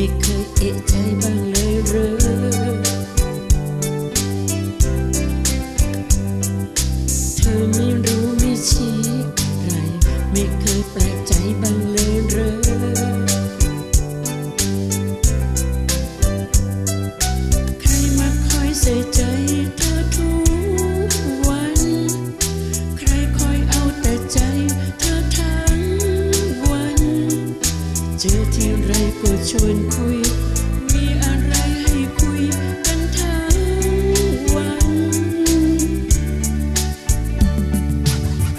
ไม่เคยเอะใจบ้างเลยหรือ โปชวนคุย มีอะไรให้คุยกันทั้งวัน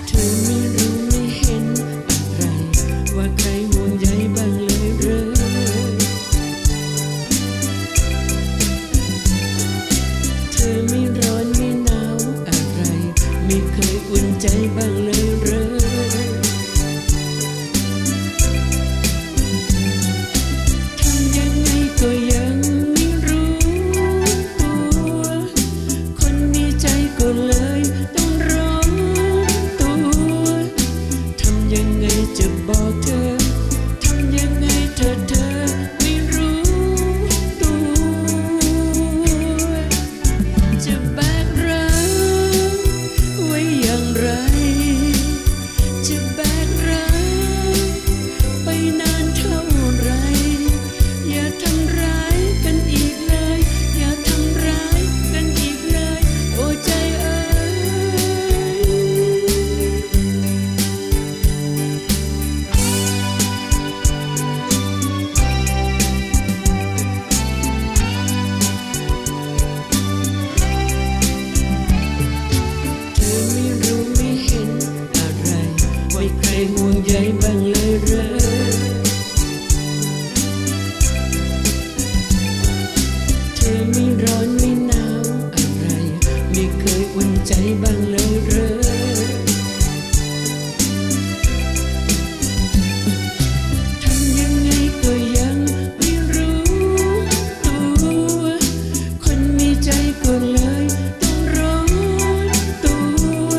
เธอไม่รู้ไม่เห็นอะไร ว่าใครห่วงใยบ้างเลยเรอเธอไม่ร้อนไม่หนาวอะไร ไม่เคยอุ่นใจบ้าง ก่อเลยร้อนตัว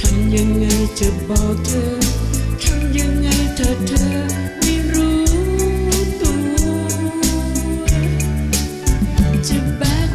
ทำยังไงจะบอกเธอทำยังไงเธอเธอไม่รู้ตัวจะแบบ